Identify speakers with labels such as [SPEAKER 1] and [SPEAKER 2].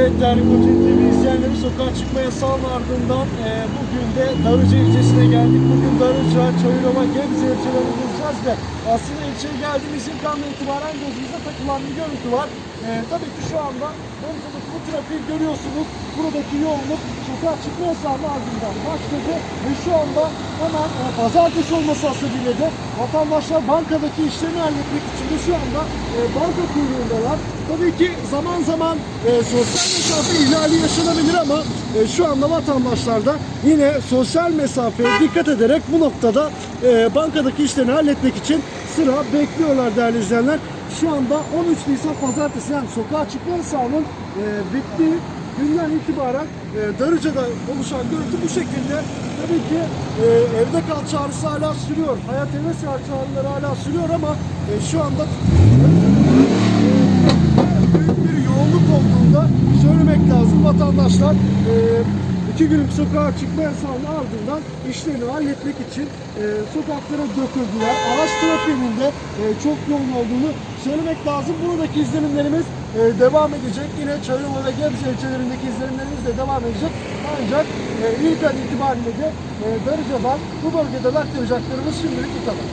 [SPEAKER 1] Evet değerli Koca TV izleyenleri sokağa çıkma yasağının ardından e, bugün de Darıca ilçesine geldik. Bugün Darıca, Çayırova, Gebze ilçelerini gezeceğiz ve aslında ilçeye geldiğimiz ilk andan itibaren gözümüze takılan bir görüntü var. E, tabii ki şu anda Darıca'daki bu trafiği görüyorsunuz. Buradaki yoğunluk sokağa çıkma yasağının ardından başladı ve şu anda hemen e, pazartesi olması hasebiyle de vatandaşlar bankadaki işlerini halletmek için de şu anda e, banka kuyruğundalar. Tabii ki zaman zaman e, sosyal mesafe ihlali yaşanabilir ama e, şu anda vatandaşlar da yine sosyal mesafeye dikkat ederek bu noktada e, bankadaki işlerini halletmek için sıra bekliyorlar değerli izleyenler. Şu anda 13 Nisan pazartesi yani sokağa çıkma yasağının e, bittiği günden itibaren e, Darıca'da oluşan görüntü bu şekilde. Tabii ki e, evde kal çağrısı hala sürüyor. Hayat eve sığar çağrıları hala sürüyor ama e, şu anda büyük bir yoğunluk olduğunda söylemek lazım vatandaşlar e, iki günlük sokağa çıkma yasağının ardından işlerini halletmek için e, sokaklara döküldüler. Araç trafiğinin de e, çok yoğun olduğunu söylemek lazım. Buradaki izlenimlerimiz e, devam edecek. Yine Çayırova ve Gebze ilçelerindeki izlenimlerimiz de devam edecek. Ancak e, ilk an itibariyle de e, Darıca'dan bu bölgeden aktaracaklarımız şimdilik bu kadar.